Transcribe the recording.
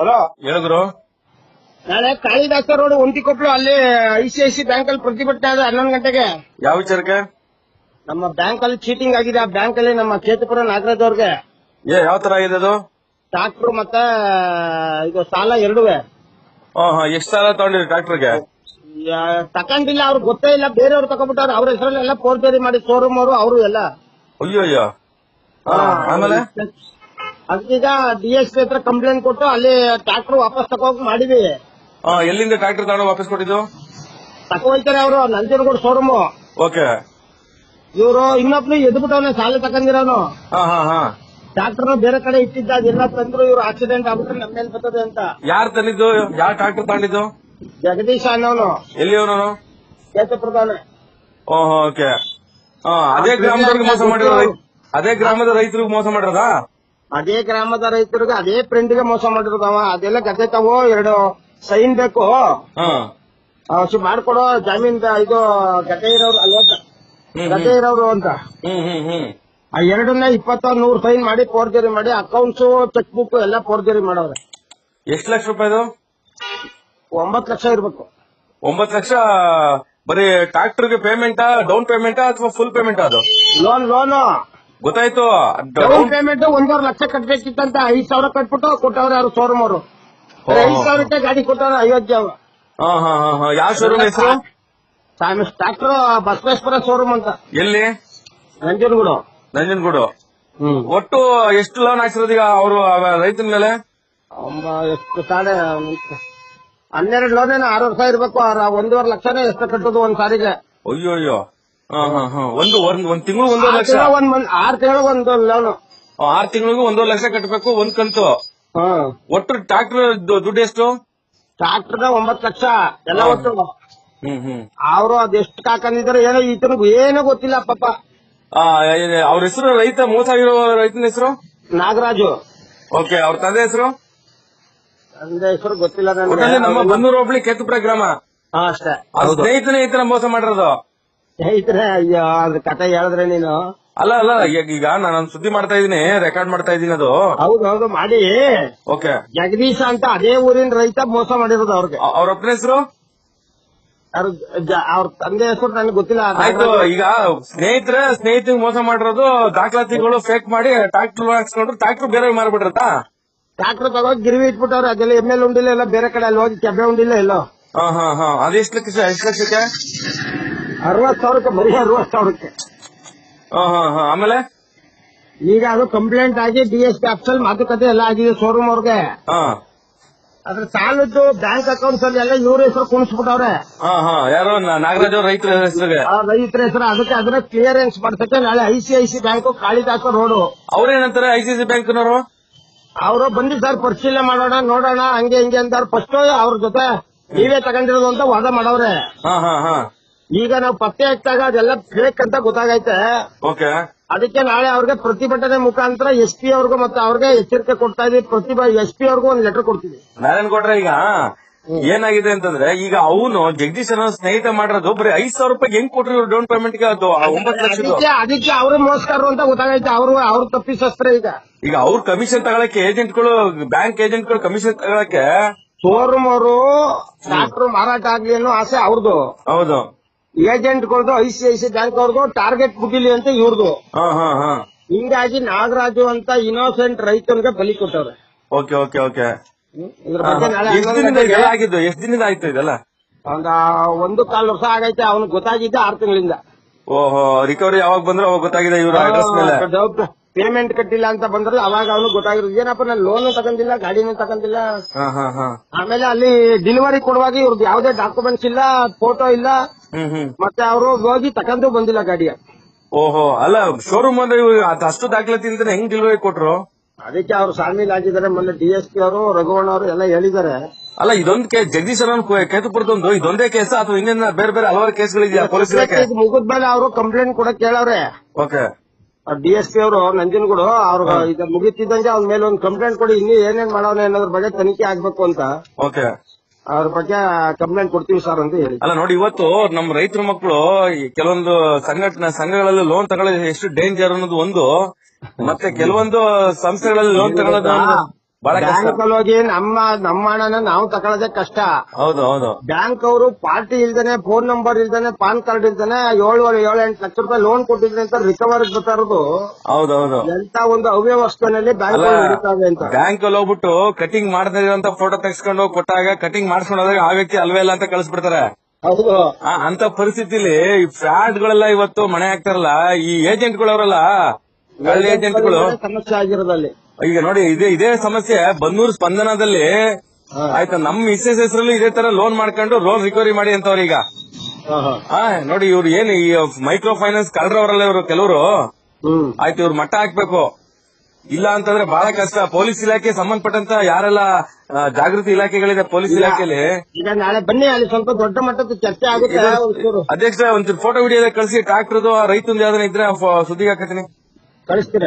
Hello? ಹೇಳಿದ್ರು ನಾಳೆ Kalidasa road ಒಂಟಿಕೊಪ್ಲು ಅಲ್ಲಿ ಐಸಿಐಸಿ ಬ್ಯಾಂಕ್ ಅಲ್ಲಿ ಪ್ರತಿಭಟನೆ ಆದ ಹನ್ನೊಂದು ಗಂಟೆಗೆ. ಯಾವ ವಿಚಾರಕ್ಕೆ? ನಮ್ಮ ಬ್ಯಾಂಕ್ ಅಲ್ಲಿ ಚೀಟಿಂಗ್ ಆಗಿದೆ. ಆ ಬ್ಯಾಂಕ್ ಅಲ್ಲಿ ನಮ್ಮ ಕೇತಪುರ ನಾಗರಾಜ್ ಅವ್ರಿಗೆ. ಏ ಯಾವ ತರ ಆಗಿದೆ ಅದು? ಟ್ರಾಕ್ಟರ್ ಮತ್ತೆ ಇದು ಸಾಲ ಎರಡುವೆ. ಹಾ ಹಾ ಎಷ್ಟ್ ಸಾಲ ತಗೊಂಡಿರಿ ಟ್ರಾಕ್ಟರ್ಗೆ ಯಾ- ತಕೊಂಡಿಲ್ಲ ಅವ್ರಿಗೆ ಗೊತ್ತೇ ಇಲ್ಲ. ಬೇರೆಯವ್ರು ತಗೊಂಡ್ಬಿಟ್ಟಾರ ಅವ್ರ ಹೆಸರಲ್ಲೆಲ್ಲ ಫೋರ್ಜರಿ ಮಾಡಿ ಶೋರೂಮ್ ಅವರು ಅವರು ಎಲ್ಲ. ಅಯ್ಯೋ ಅಯ್ಯೋ ಹಾ, ಆಮೇಲೆ? ಅದಕ್ಕೀಗ ಡಿ ಎಸ್ ಪಿ ಹತ್ರ ಕಂಪ್ಲೇಂಟ್ ಕೊಟ್ಟು ಅಲ್ಲಿ ಟ್ರಾಕ್ಟರ್ ವಾಪಸ್ ತಗೋಕ್ ಮಾಡಿವಿ ಆ, ಎಲ್ಲಿಂದ ಟ್ರಾಕ್ಟರ್ ತಗೊಂಡು ವಾಪಸ್ ಕೊಟ್ಟಿದ್ದು? ತಗೋಯ್ತಾರೆ ಅವರು ನಂಜನಗೂಡು ಶೋರೂಮ್ ಓಕೆ. ಇವರು ಇನ್ನೊಬ್ನು ಎದ್ಬಿಟ್ಟವನೆ ಸಾಲ ತಕೊಂಡಿರೋನು ಹಾ ಹಾ ಹಾ. ಡಾಕ್ಟರ್ ಬೇರೆ ಕಡೆ ಇಟ್ಟಿದ್ದ ಅದೆಲ್ಲ ತಂದ್ರು ಇವ್ರು ಆಕ್ಸಿಡೆಂಟ್ ಆಗ್ಬಿಟ್ರೆ ನಮ್ಮ ಮೇಲೆ ಬರ್ತದೆ ಅಂತ. ಯಾರು ತಂದಿದ್ದು? ಯಾರು ಟ್ರಾಕ್ಟರ್ ತಗೊಂಡಿದ್ದು? ಜಗದೀಶ್ ಅನ್ನೋನು. ಎಲ್ಲಿ ಅವನು ಪ್ರಧಾನ. ಓಹೋ ಓಕೆ. ಹಾ ಅದೇ ಗ್ರಾಮದವ್ರಿಗೆ ಮೋಸ ಮಾಡಿರೋ ರೈ- ಅದೇ ಗ್ರಾಮದ ರೈತರಿಗೆ ಮೋಸ ಮಾಡಿರೋದಾ? ಅದೇ ಗ್ರಾಮದ ರೈತರಿಗೆ ಅದೇ ಫ್ರೆಂಡ್ಗೆ ಮೋಸ ಮಾಡಿರ್ತಾವ ಅದೆಲ್ಲ ಗದ್ದೆ ತಗೋ ಎರಡು ಸೈನ್ ಬೇಕು ಮಾಡ್ಕೊಡೋ ಜಾಮೀನ್ ಇದು ಗದ್ದೆ ಇರೋರು ಅಲ್ವಾ? ಗದ್ದೆ ಇರೋರು ಅಂತ. ಆ ಎರಡನ್ನ ಇಪ್ಪತ್ತ ನೂರ್ ಸೈನ್ ಮಾಡಿ ಫೋರ್ಜರಿ ಮಾಡಿ ಅಕೌಂಟ್ಸ್ ಚೆಕ್ ಬುಕ್ ಎಲ್ಲ ಫೋರ್ಜರಿ ಮಾಡವ್ರೆ. ಎಷ್ಟು ಲಕ್ಷ ರೂಪಾಯಿದು ಒಂಬತ್ತು ಲಕ್ಷ ಇರ್ಬೇಕು. ಒಂಬತ್ತು ಲಕ್ಷ ಬರೀ ಟ್ರಾಕ್ಟರ್ಗೆ ಪೇಮೆಂಟಾ ಡೌನ್ ಪೇಮೆಂಟಾ ಅಥವಾ ಫುಲ್ ಪೇಮೆಂಟ್ ಅದು? ಲೋನ್ ಲೋನು ಗೊತ್ತಾಯ್ತು? ಡೌನ್ ಪೇಮೆಂಟ್ ಒಂದೂವರೆ ಲಕ್ಷ ಕಟ್ಬೇಕಿತ್ತಂತ ಐದ್ ಸಾವಿರ ಕಟ್ಬಿಟ್ಟು ಕೊಟ್ಟವ್ರೆ ಯಾರು? ಶೋರೂಮ್ ಅವರು. ಐದ್ ಸಾವಿರಕ್ಕೆ ಗಾಡಿ ಕೊಟ್ಟವ್ರೆ ಅಯೋಧ್ಯ ಹಾ ಹಾ ಹಾ ಹಾ. ಯಾವ ಶೋರೂಮ್ ಹೆಸರು? ಸಾಮಿಸ್ ಟ್ರಾಕ್ಟರ್ ಬಸವೇಶ್ವರ ಶೋರೂಮ್ ಅಂತ. ಎಲ್ಲಿ? ನಂಜನಗೂಡು. ನಂಜನಗೂಡು. ಹ್ಮ್. ಒಟ್ಟು ಎಷ್ಟು ಲೋನ್ ಹಾಕ್ಸಿರೋದು ಈಗ ಅವರು ರೈತನ ಮೇಲೆ? ಒಂಬ- ಎಷ್ಟು ಹನ್ನೆರಡು ಲೋನ್ ಏನೋ ಆರು ವರ್ಷ ಇರ್ಬೇಕು ಒಂದೂವರೆ ಲಕ್ಷನೇ ಎಷ್ಟು ಕಟ್ಟೋದು ಒಂದ್ ಸಾರಿಗೆ ಅಯ್ಯೋ ಅಯ್ಯೋ. ಒಂದು ಒಂದ್ ಒಂದ್ ತಿಂಗಳು ಒಂದೂವರೆ ಲಕ್ಷ? ಒಂದ್ ಮಂತ್ ಆರ್ ತಿಂಗಳು ಒಂದು ಲೋನು ಆರ್ ತಿಂಗಳಿಗೂ ಒಂದೂವರೆ ಲಕ್ಷ ಕಟ್ಟಬೇಕು ಒಂದ್ ಕಂತು. ಒಟ್ಟು ಟ್ರಾಕ್ಟರ್ ದುಡ್ಡು ಎಷ್ಟು? ಟ್ರಾಕ್ಟರ್ ಒಂಬತ್ತು ಲಕ್ಷ. ಎಲ್ಲ ಒಟ್ಟು. ಹ್ಮ್ ಹ್ಮ್. ಅವರು ಅದೆಷ್ಟು ಕಾಕಂದಿದ್ರು ಏನೋ ಈತನಿಗೆ ಏನೋ ಗೊತ್ತಿಲ್ಲ ಪಾಪ. ಅವ್ರ ಹೆಸರು ರೈತ ಮೋಸ ಆಗಿರೋ ರೈತನ ಹೆಸರು? ನಾಗರಾಜು. ಓಕೆ ಅವ್ರ ತಂದೆ ಹೆಸರು? ತಂದೆ ಹೆಸರು ಗೊತ್ತಿಲ್ಲ ನಮ್ಮ ಬಂದೂರು ಬನ್ನೂರು ಹೋಬಳಿ ಕೆತ್ತುಪುರ ಗ್ರಾಮ. ಹಾ, ಅಷ್ಟೇ. ಸ್ನೇಹಿತನೇ ಈ ತರ ಮೋಸ ಮಾಡಿರೋದು. ಸ್ನೇಹಿತರೆ ಅಯ್ಯೋ ಅದ್ರ ಕತೆ ಹೇಳಿದ್ರೆ ನೀನು. ಅಲ್ಲ ಅಲ್ಲ ಈಗ- ಈಗ ನಾನು ಸುದ್ದಿ ಮಾಡ್ತಾ ಇದೀನಿ ರೆಕಾರ್ಡ್ ಮಾಡ್ತಾ ಇದೀನಿ ಅದು. ಹೌದು ಹೌದು ಮಾಡಿ. ಓಕೆ. ಜಗದೀಶ ಅಂತ ಅದೇ ಊರಿನ ರೈತ ಮೋಸ ಮಾಡಿರೋದು ಅವ್ರಿಗೆ. ಅವ್ರ ಅಪ್ಪನ ಹೆಸರು? ಅವ್ರ ಜ- ಅವ್ರ ತಂದೆ ಹೆಸರು ನನಗೆ ಗೊತ್ತಿಲ್ಲ. ಆಯ್ತು ಈಗ ಸ್ನೇಹಿತರ ಸ್ನೇಹಿತರಿಗೆ ಮೋಸ ಮಾಡಿರೋದು ದಾಖಲಾತಿಗಳು ಫೇಕ್ ಮಾಡಿ ಟ್ರಾಕ್ಟರ್ ಹಾಕ್ಸ್ಕೊಂಡ್ರು ಟ್ರಾಕ್ಟರ್ ಬೇರೆ ಮಾರ್ಬಿಟ್ರತಾ ಟ್ರಾಕ್ಟರ್ ತಗೋಗಿ ಗಿರಿವಿ ಇಟ್ಬಿಟ್ಟವ್ರೆ ಅದೆಲ್ಲ ಎಂ ಎಲ್ ಉಂಡಿಲ್ಲ ಎಲ್ಲ ಬೇರೆ ಕಡೆ ಅಲ್ಲಿ ಹೋಗಿ ಕೆಬ್ಬೆ ಉಂಡಿಲ್ಲ ಎಲ್ಲೋ? ಹಾ ಹಾ ಹಾ. ಅದೆಷ್ಟು ಲಕ್ಷ ಎಷ್ಟು ಲಕ್ಷಕ್ಕೆ? ಅರವತ್ ಸಾವಿರಕ್ಕೆ ಬರೀ ಅರವತ್ ಸಾವಿರಕ್ಕೆ. ಆಮೇಲೆ? ಈಗ ಅದು ಕಂಪ್ಲೇಂಟ್ ಆಗಿ ಡಿ ಎಸ್ ಪಿ ಆಫೀಸಲ್ಲಿ ಮಾತುಕತೆ ಎಲ್ಲ ಆಗಿದೆ ಶೋರೂಮ್ ಅವ್ರಿಗೆ. ಹಾ. ಅದ್ರ ಸಾಲದ್ದು ಬ್ಯಾಂಕ್ ಅಕೌಂಟ್ಸ್ ಅಲ್ಲಿ ಎಲ್ಲ ಇವ್ರ ಹೆಸರು ಕುಣಿಸ್ಬಿಟ್ಟವ್ರೆ ಹಾ ಹಾ ಯಾರೋ ನಾಗರಾಜ್ ಅವ್ರ ರೈತರ ಹೆಸರಿಗೆ. ರೈತರ ಹೆಸರು ಅದಕ್ಕೆ ಅದನ್ನ ಕ್ಲಿಯರೆನ್ಸ್ ಮಾಡ್ಸಕ್ಕೆ ನಾಳೆ I C I C bank Kalidasa road. ಅವ್ರೇನಂತಾರೆ ICC ಬ್ಯಾಂಕ್ನವರು? ಅವರು ಬಂದು ಸರ್ ಪರಿಶೀಲನೆ ಮಾಡೋಣ ನೋಡೋಣ ಹಂಗೆ ಹಿಂಗೆ ಅಂತಾರೆ ಫಸ್ಟ್ ಅವ್ರ ಜೊತೆ ನೀವೇ ತಗೊಂಡಿರೋದು ಅಂತ ವಾದ ಮಾಡವ್ರೆ. ಹಾ ಹಾ ಹಾ. ಈಗ ನಾವು ಪತ್ತೆ ಹಚ್ಚಿದಾಗ ಅದೆಲ್ಲ ಫೇಕ್ ಅಂತ ಗೊತ್ತಾಗೈತೆ. ಓಕೆ. ಅದಕ್ಕೆ ನಾಳೆ ಅವ್ರಿಗೆ ಪ್ರತಿಭಟನೆ ಮುಖಾಂತರ ಎಸ್ ಪಿ ಅವ್ರಿಗೂ ಮತ್ತೆ ಅವ್ರಿಗೆ ಎಚ್ಚರಿಕೆ ಕೊಡ್ತಾ ಇದೀವಿ. ಪ್ರತಿಭಾ ಎಸ್ ಪಿ ಅವ್ರಿಗೂ ಒಂದು ಲೆಟರ್ ಕೊಡ್ತೀವಿ. ನಾರಾಯಣ್ ಕೊಟ್ರೆ ಈಗ ಏನಾಗಿದೆ ಅಂತಂದ್ರೆ ಈಗ ಅವನು ಜಗದೀಶ್ ಅನ್ನೋ ಸ್ನೇಹಿತ ಮಾಡಿರೋದು ಬರೀ ಐದ್ ಸಾವಿರ ರೂಪಾಯಿ ಹೆಂಗ್ ಕೊಟ್ರಿ ಇವ್ರು ಡೌನ್ ಪೇಮೆಂಟ್ಗೆ ಅದು ಒಂಬತ್ತು ಲಕ್ಷ ಅದಕ್ಕೆ ಅದಕ್ಕೆ ಅವರು ಮೋಸ್ಕರು ಅಂತ ಗೊತ್ತಾಗೈತೆ. ಅವರು ಅವ್ರ ತಪ್ಪಿಸಸ್ತ್ರ ಈಗ. ಈಗ ಅವ್ರ ಕಮಿಷನ್ ತಗೊಳಕ್ಕೆ ಏಜೆಂಟ್ಗಳು ಬ್ಯಾಂಕ್ ಏಜೆಂಟ್ಗಳು ಕಮಿಷನ್ ತಗೊಳಕ್ಕೆ ಶೋರೂಮ್ ಅವರು ಡಾಕ್ಟರ್ ಮಾರಾಟ ಆಗ್ಲಿ ಅನ್ನೋ ಆಸೆ ಅವ್ರದ್ದು ಹೌದು. ಏಜೆಂಟ್ಗಳದು I C I C bank ಅವ್ರದ್ದು ಟಾರ್ಗೆಟ್ ಬಿಟ್ಟಿಲಿ ಅಂತ ಇವ್ರದು. ಹಾ ಹಾ ಹಾ. ಹಿಂಗಾಗಿ ನಾಗರಾಜು ಅಂತ ಇನ್ನೋಸೆಂಟ್ ರೈತನಿಗೆ ಬಲಿ ಕೊಟ್ಟವ್ರೆ. Okay okay okay. ಹ್ಮ್. ಇದ್ರ ಬಗ್ಗೆ ನಾಳೆ ಎಷ್ಟ್ ದಿನದಿಂದ ಆಗಿದ್ದು ಎಷ್ಟ್ ದಿನದಿಂದ ಆಯ್ತು ಇದೆಲ್ಲ? ಒಂದ ಒಂದು ಕಾಲ್ ವರ್ಷ ಆಗೈತೆ ಅವ್ನಿಗೆ ಗೊತ್ತಾಗಿದ್ದೆ ಆರು ತಿಂಗಳಿಂದ. ಓಹೋ ರಿಕವರಿ ಯಾವಾಗ ಬಂದ್ರೆ ಅವಾಗ ಗೊತ್ತಾಗಿದೆ ಇವ್ರ ಅಡ್ರೆಸ್ ಮೇಲೆ. ಪೇಮೆಂಟ್ ಕಟ್ಟಿಲ್ಲ ಅಂತ ಬಂದ್ರೆ ಅವಾಗ ಅವನು ಗೊತ್ತಾಗಿರೋದು ಏನಪ್ಪ ನಾನು ಲೋನು ತಗೊಂಡಿಲ್ಲ ಗಾಡಿನೂ ತಗೊಂಡಿಲ್ಲ. ಹಾ ಹಾ ಹಾ. ಆಮೇಲೆ ಅಲ್ಲಿ ಡೆಲಿವರಿ ಕೊಡುವಾಗ ಇವ್ರದ್ದು ಯಾವುದೇ ಡಾಕ್ಯುಮೆಂಟ್ಸ್ ಇಲ್ಲ ಫೋಟೋ ಇಲ್ಲ. ಮತ್ತೆ ಅವರು ಹೋಗಿ ತಗೊಂಡು ಬಂದಿಲ್ಲ ಗಾಡಿಯ. ಓಹೋ ಅಲ್ಲ ಶೋರೂಮ್ ಅಂದ್ರೆ ಅಷ್ಟು ದಾಖಲಾತಿ ಅಂತ ಹೆಂಗ್ ಡೆಲಿವರಿ ಕೊಟ್ರು? ಅದಕ್ಕೆ ಅವ್ರು ಸಾಮೀಲ್ ಆಗಿದ್ದಾರೆ ಮೊನ್ನೆ ಡಿ ಎಸ್ ಪಿ ಅವರು ರಘುವಣ್ಣ ಅವರು ಎಲ್ಲ ಹೇಳಿದ್ದಾರೆ. ಅಲ್ಲ ಇದೊಂದ್ ಕೇಸ್ ಜಗದೀಶ್ ಕೇತುಪುರದೊಂದು ಇದೊಂದೇ ಕೇಸ್ ಅಥವಾ ಇನ್ನೇನ ಬೇರೆ ಬೇರೆ ಹಲವಾರು ಕೇಸ್ಗಳಿದೆಯಾ ಪೊಲೀಸ್ ಮುಗಿದ್ಮೇಲೆ ಅವರು ಕಂಪ್ಲೇಂಟ್ ಕೂಡ ಕೇಳವ್ರೆ. ಓಕೆ. ಡಿ ಎಸ್ ಪಿ ಅವರು ನಂಜನಗೂಡು ಅವ್ರ ಇದು ಮುಗಿತಿದ್ದಂಗೆ ಅವ್ನ ಮೇಲೆ ಒಂದು ಕಂಪ್ಲೇಂಟ್ ಕೊಡಿ ಇನ್ನೂ ಏನೇನ್ ಮಾಡೋಣ ಅನ್ನೋದ್ರ ಬಗ್ಗೆ ತನಿಖೆ ಆಗ್ಬೇಕು ಅಂತ. ಓಕೆ. ಅವ್ರ ಬಗ್ಗೆ ಕಂಪ್ಲೇಂಟ್ ಕೊಡ್ತೀವಿ ಸರ್ ಅಂತ ಹೇಳಿ. ಅಲ್ಲ ನೋಡಿ ಇವತ್ತು ನಮ್ಮ ರೈತರ ಮಕ್ಕಳು ಕೆಲವೊಂದು ಸಂಘಟನೆ ಸಂಘಗಳಲ್ಲಿ ಲೋನ್ ತಗೊಳ್ಳೋದು ಎಷ್ಟು ಡೇಂಜರ್ ಅನ್ನೋದು ಒಂದು ಮತ್ತೆ ಕೆಲವೊಂದು ಸಂಸ್ಥೆಗಳಲ್ಲಿ ಲೋನ್ ತಗೊಳ್ಳೋದು ಬ್ಯಾಂಕ್ ಅಲ್ಲಿ ಹೋಗಿ ನಮ್ಮ ನಮ್ಮ ಹಣನ ನಾವು ತಗೊಳ್ಳೋದೇ ಕಷ್ಟ. ಹೌದು ಹೌದು. ಬ್ಯಾಂಕ್ ಅವರು ಪಾರ್ಟಿ ಇಲ್ದೇನೆ ಫೋನ್ ನಂಬರ್ ಇಲ್ದೇನೆ ಪಾನ್ ಕಾರ್ಡ್ ಇಲ್ದೇನೆ ಏಳು ಏಳು ಎಂಟು ಲಕ್ಷ ರೂಪಾಯಿ ಲೋನ್ ಕೊಟ್ಟಿದ್ರೆ ಅಂತ ರಿಕವರ್ ಬರ್ತಾ ಇರೋದು ಹೌದು ಹೌದು. ಎಂತ ಒಂದು ಅವ್ಯವಸ್ಥೆನಲ್ಲಿ ಬ್ಯಾಂಕ್ ಅಂತ. ಬ್ಯಾಂಕ್ ಅಲ್ಲಿ ಹೋಗ್ಬಿಟ್ಟು ಕಟಿಂಗ್ ಮಾಡದಿರೋ ಅಂತ ಫೋಟೋ ತೆಗೆಸ್ಕೊಂಡು ಕೊಟ್ಟಾಗ ಕಟಿಂಗ್ ಮಾಡಿಸ್ಕೊಂಡಾಗ ಆ ವ್ಯಕ್ತಿ ಅಲ್ವೇ ಇಲ್ಲ ಅಂತ ಕಳಿಸ್ಬಿಡ್ತಾರೆ. ಹೌದು. ಅಂತ ಪರಿಸ್ಥಿತಿಲಿ ಈ ಫ್ರಾಡ್ ಗಳೆಲ್ಲ ಇವತ್ತು ಮನೆ ಆಗ್ತಾರಲ್ಲ ಈ ಏಜೆಂಟ್ ಗಳವರಲ್ಲ ಏಜೆಂಟ್ಗಳು ಸಮಸ್ಯೆ ಆಗಿರೋದಲ್ಲಿ. ಈಗ ನೋಡಿ ಇದೇ ಇದೇ ಸಮಸ್ಯೆ ಬನ್ನೂರು ಸ್ಪಂದನದಲ್ಲಿ. ಆಯ್ತಾ ನಮ್ ಮಿಸ್ಸೆಸ್ ಹೆಸರಲ್ಲಿ ಇದೇ ತರ ಲೋನ್ ಮಾಡ್ಕೊಂಡು ಲೋನ್ ರಿಕವರಿ ಮಾಡಿ ಅಂತವ್ರ ಈಗ. ನೋಡಿ ಇವ್ರು ಏನು ಈ ಮೈಕ್ರೋ ಫೈನಾನ್ಸ್ ಕಳ್ರವರಲ್ಲ ಇವರು ಕೆಲವರು. ಆಯ್ತು ಇವ್ರು ಮಟ್ಟ ಹಾಕ್ಬೇಕು. ಇಲ್ಲ ಅಂತಂದ್ರೆ ಬಹಳ ಕಷ್ಟ. ಪೊಲೀಸ್ ಇಲಾಖೆ ಸಂಬಂಧಪಟ್ಟಂತ ಯಾರೆಲ್ಲ ಜಾಗೃತಿ ಇಲಾಖೆಗಳಿದೆ ಪೊಲೀಸ್ ಇಲಾಖೆಯಲ್ಲಿ ಈಗ ನಾಳೆ ಬನ್ನಿ ಅಲ್ಲಿ ಸ್ವಲ್ಪ ದೊಡ್ಡ ಮಟ್ಟದ ಚರ್ಚೆ ಆಗುತ್ತೆ ಅಧ್ಯಕ್ಷ ಒಂಚೂರು ಫೋಟೋ ವಿಡಿಯೋ ಕಳಿಸಿ ಟ್ರಾಕ್ಟರ್ದು ರೈತಂದು ಯಾವ್ದಾನ ಇದ್ರೆ ಸುದ್ದಿಗೆ ಹಾಕತ್ತೀನಿ. ಕಳಿಸ್ತೀರಾ?